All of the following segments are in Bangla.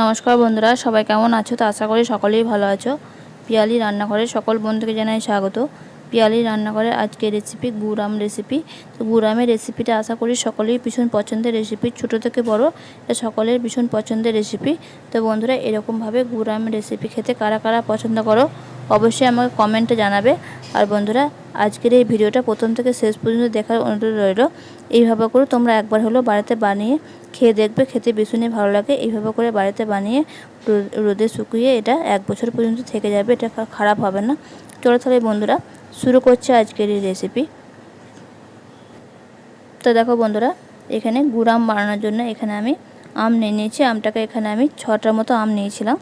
নমস্কার বন্ধুরা, সবাই কেমন আছো? তো আশা করি সকলেই ভালো আছো। পিয়ালি রান্নাঘরে সকল বন্ধুকে জানাই স্বাগত। পিয়ালি রান্নাঘরের আজকে রেসিপি গুড়াম রেসিপি তো গুড়ামের রেসিপিটা আশা করি সকলেই ভীষণ পছন্দের রেসিপি ছোটো থেকে বড়, এটা সকলের ভীষণ পছন্দের রেসিপি তো বন্ধুরা, এরকমভাবে গুড়ামের রেসিপি খেতে কারা কারা পছন্দ করো, অবশ্যই আমাকে কমেন্টে জানাবে। আর বন্ধুরা, আজকের এই ভিডিওটা প্রথম থেকে শেষ পর্যন্ত দেখার অনুরোধ রইল। এইভাবে করে তোমরা একবার হলো বাড়িতে বানিয়ে খেয়ে দেখবে, খেতে ভীষণই ভালো লাগে। এইভাবে করে বাড়িতে বানিয়ে রোদে শুকিয়ে এটা এক বছর পর্যন্ত থেকে যাবে, এটা খারাপ হবে না। চলো তাহলে বন্ধুরা, শুরু করছে আজকের এই রেসিপি তো দেখো বন্ধুরা, এখানে গুড় আম বানানোর জন্য এখানে আমি আম নিয়ে নিয়েছি। আমটাকে এখানে আমি ছটার মতো আম নিয়েছিলাম।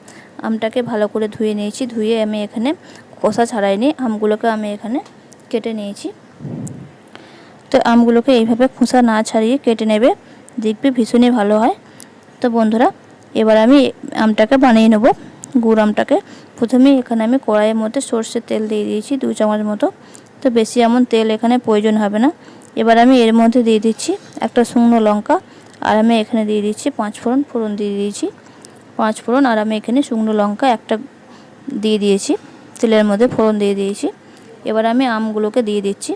আমটাকে ভালো করে ধুয়ে নিয়েছি। ধুয়ে আমি এখানে কষা ছাড়াইনি আমগুলোকে আমি এখানে কেটে নিয়েছি। তো আমগুলোকে এইভাবে খোসা না ছাড়িয়ে কেটে নেবে, দেখবে ভীষণই ভালো হয়। তো বন্ধুরা, এবার আমি আমটাকে বানিয়ে নেব। গুড় আমটাকে প্রথমেই এখানে আমি কড়াইয়ের মধ্যে সর্ষের তেল দিয়ে দিয়েছি দু চামচ মতো। তো বেশি এমন তেল এখানে প্রয়োজন হবে না। এবার আমি এর মধ্যে দিয়ে দিচ্ছি একটা শুকনো লঙ্কা, আর আমি এখানে দিয়ে দিচ্ছি পাঁচ ফোড়ন ফোড়ন দিয়ে দিয়েছি। পাঁচ ফোড়ন, আর আমি এখানে শুকনো লঙ্কা একটা দিয়ে দিয়েছি। তেলের মধ্যে ফোড়ন দিয়ে দিয়েছি। এবার আমি আমগুলোকে দিয়ে দিচ্ছি।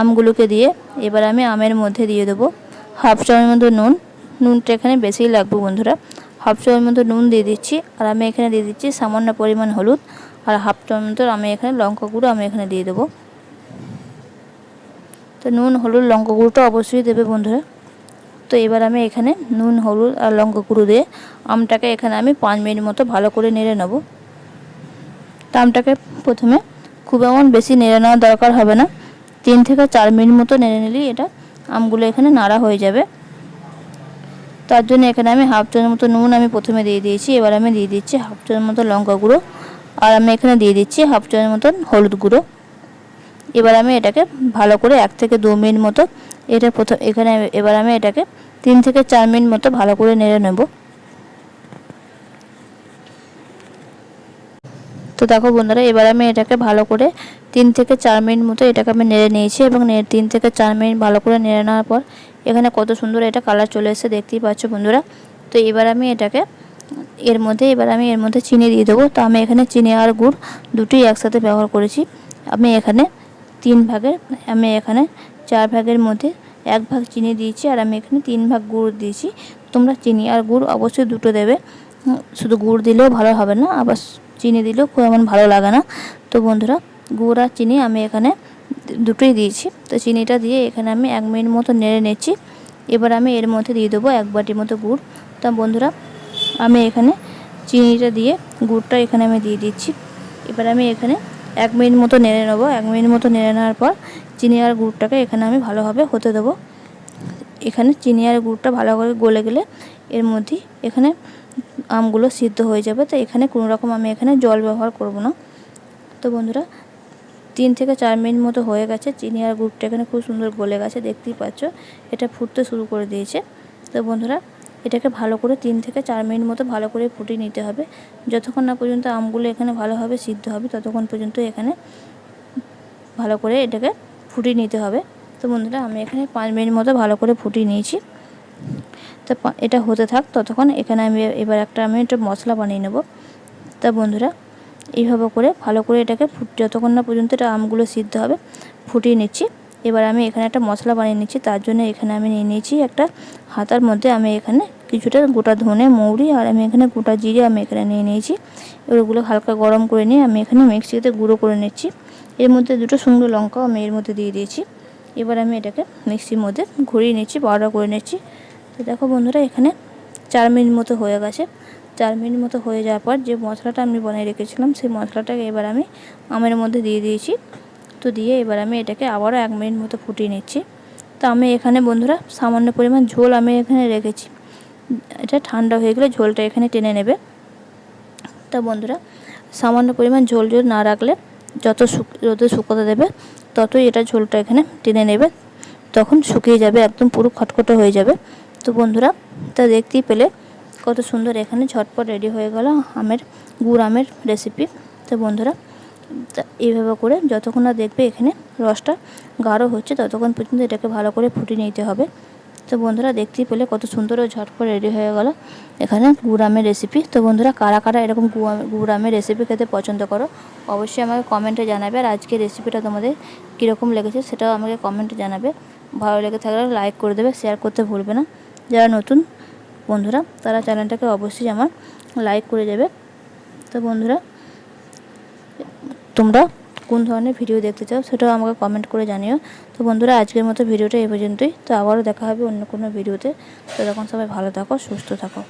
আমগুলোকে দিয়ে এবার আমি আমের মধ্যে দিয়ে দেবো হাফ চামচ মতো নুন। নুনটা এখানে বেশিই লাগবে বন্ধুরা। হাফ চামচ মতো নুন দিয়ে দিচ্ছি। আর আমি এখানে দিয়ে দিচ্ছি সামান্য পরিমাণ হলুদ। আর হাফ চামচ মতো আমি এখানে লঙ্কা গুঁড়ো আমি এখানে দিয়ে দেবো। তো নুন, হলুদ, লঙ্কা গুঁড়োটা অবশ্যই দেবে বন্ধুরা। তো এবার আমি এখানে নুন, হলুদ আর লঙ্কা গুঁড়ো দিয়ে আমটাকে এখানে আমি পাঁচ মিনিট মতো ভালো করে নেড়ে নেব। তো আমটাকে প্রথমে খুব এমন বেশি নেড়ে নেওয়ার দরকার হবে না। তিন থেকে চার মিনিট মতো নেড়ে নিলেই এটা আমগুলো এখানে নাড়া হয়ে যাবে। তার জন্য এখানে আমি হাফ চামচ মতো নুন আমি প্রথমে দিয়ে দিয়েছি, এবার আমি দিয়ে দিচ্ছি হাফ চামচ মতো লঙ্কা গুঁড়ো আর আমি এখানে দিয়ে দিচ্ছি হাফ চামচ মতন হলুদ গুঁড়ো। এবার আমি এটাকে ভালো করে এক থেকে দু মিনিট মতো এটা প্রথম এখানে এবার আমি এটাকে তিন থেকে চার মিনিট মতো ভালো করে নেড়ে নেব। তো দেখো বন্ধুরা, এবার আমি এটাকে ভালো করে তিন থেকে চার মিনিট মতো এটাকে আমি নেড়ে নিয়েছি এবং তিন থেকে চার মিনিট ভালো করে নেড়ে নেওয়ার পর এখানে কত সুন্দর এটা কালার চলে এসে দেখতেই পাচ্ছ বন্ধুরা। তো এবার আমি এটাকে এর মধ্যে, এবার আমি এর মধ্যে চিনি দিয়ে দেবো। তো আমি এখানে চিনি আর গুড় দুটোই একসাথে ব্যবহার করেছি। আমি এখানে তিন ভাগের, আমি এখানে চার ভাগের মধ্যে এক ভাগ চিনি দিয়েছি আর আমি এখানে তিন ভাগ গুড় দিয়েছি। তোমরা চিনি আর গুড় অবশ্যই দুটো দেবে। শুধু গুড় দিলেও ভালো হবে না, আবার চিনি দিলেও খুব এমন ভালো লাগে না। তো বন্ধুরা, গুড় আর চিনি আমি এখানে দুটোই দিয়েছি। তো চিনিটা দিয়ে এখানে আমি এক মিনিট মতো নেড়ে নিচ্ছি। এবার আমি এর মধ্যে দিয়ে দেবো এক বাটির মতো গুড়। তা বন্ধুরা, আমি এখানে চিনিটা দিয়ে গুড়টা এখানে আমি দিয়ে দিচ্ছি। এবার আমি এখানে এক মিনিট মতো নেড়ে নেব। এক মিনিট মতো নেড়ে নেওয়ার পর চিনি আর গুড়টাকে এখানে আমি ভালোভাবে হতে দেবো। এখানে চিনি আর গুড়টা ভালো করে গলে গেলে এর মধ্যে এখানে আমগুলো সিদ্ধ হয়ে যাবে। তো এখানে কোনো রকম আমি এখানে জল ব্যবহার করব না। তো বন্ধুরা, তিন থেকে চার মিনিট মতো হয়ে গেছে। চিনি আর গুড়টা এখানে খুব সুন্দর গলে গেছে, দেখতেই পাচ্ছ। এটা ফুটতে শুরু করে দিয়েছে। তো বন্ধুরা এটাকে ভালো করে তিন থেকে চার মিনিট মতো ভালো করে ফুটিয়ে নিতে হবে। যতক্ষণ না পর্যন্ত আমগুলো এখানে ভালোভাবে সিদ্ধ হবে, ততক্ষণ পর্যন্ত এখানে ভালো করে এটাকে ফুটিয়ে নিতে হবে। তো বন্ধুরা, আমি এখানে পাঁচ মিনিট মতো ভালো করে ফুটিয়ে নিয়েছি। তো এটা হতে থাক, ততক্ষণ এখানে আমি এবার একটা আমি একটা মশলা বানিয়ে নেব। তা বন্ধুরা, এইভাবে করে ভালো করে এটাকে ফুট, যতক্ষণ না পর্যন্ত এটা আমগুলো সিদ্ধ হবে, ফুটিয়ে নিচ্ছি। এবার আমি এখানে একটা মশলা বানিয়ে নিচ্ছি, তার জন্য এখানে আমি নিয়ে নিয়েছি একটা হাতার মধ্যে আমি এখানে কিছুটা গোটা ধনে, মৌরি আর আমি এখানে গোটা জিরে আমি এখানে নিয়ে নিয়েছি। ওগুলো হালকা গরম করে নিয়ে আমি এখানে মিক্সিতে গুঁড়ো করে নিচ্ছি। এর মধ্যে দুটো শুকনো লঙ্কাও আমি এর মধ্যে দিয়ে দিয়েছি। এবার আমি এটাকে মিক্সির মধ্যে ঘুরিয়ে নিচ্ছি পাউডার করে নিচ্ছি। তো দেখো বন্ধুরা, এখানে চার মিনিট মতো হয়ে গেছে। চার মিনিট মতো হয়ে যাওয়ার পর যে মশলাটা আমি বানিয়ে রেখেছিলাম, সেই মশলাটাকে এবার আমি আমের মধ্যে দিয়ে দিয়েছি। তো দিয়ে এবার আমি এটাকে আবারও এক মিনিট মতো ফুটিয়ে নিচ্ছি। তো আমি এখানে বন্ধুরা সামান্য পরিমাণ ঝোল আমি এখানে রেখেছি। এটা ঠান্ডা হয়ে গেলে ঝোলটা এখানে টেনে নেবে। তা বন্ধুরা, সামান্য পরিমাণ ঝোল ঝোল না রাখলে যত রোদে শুকোতে দেবে, ততই এটা ঝোলটা এখানে টেনে নেবে। তখন শুকিয়ে যাবে, একদম পুরো খটখটো হয়ে যাবে। তো বন্ধুরা, তা দেখতেই পেলে কত সুন্দর এখানে ঝটপট রেডি হয়ে গেল আমের, গুড় আমের রেসিপি তো বন্ধুরা এইভাবে করে যতক্ষণ না দেখবে এখানে রসটা গাঢ় হচ্ছে, ততক্ষণ পর্যন্ত এটাকে ভালো করে ফুটিয়ে নিতে হবে। তো বন্ধুরা দেখতেই পেলে কত সুন্দর ও ঝটপট রেডি হয়ে গেল এখানে গুড়ামের রেসিপি তো বন্ধুরা কারা কারা এরকম গুড়ামের রেসিপি খেতে পছন্দ করো, অবশ্যই আমাকে কমেন্টে জানাবে। আর আজকে রেসিপিটা তোমাদের কীরকম লেগেছে সেটাও আমাকে কমেন্টে জানাবে। ভালো লেগে থাকলে লাইক করে দেবে শেয়ার করতে ভুলবে না। যারা নতুন বন্ধুরা, তারা চ্যানেলটাকে অবশ্যই আমার লাইক করে দেবে। তো বন্ধুরা তোমরা কোন ধরনের ভিডিও দেখতে চাও সেটাও আমাকে কমেন্ট করে জানিও। তো বন্ধুরা, আজকের মতো ভিডিওটা এ পর্যন্তই। তো আবারও দেখা হবে অন্য কোনো ভিডিওতে। তো তখন সবাই ভালো থাকো, সুস্থ থাকো।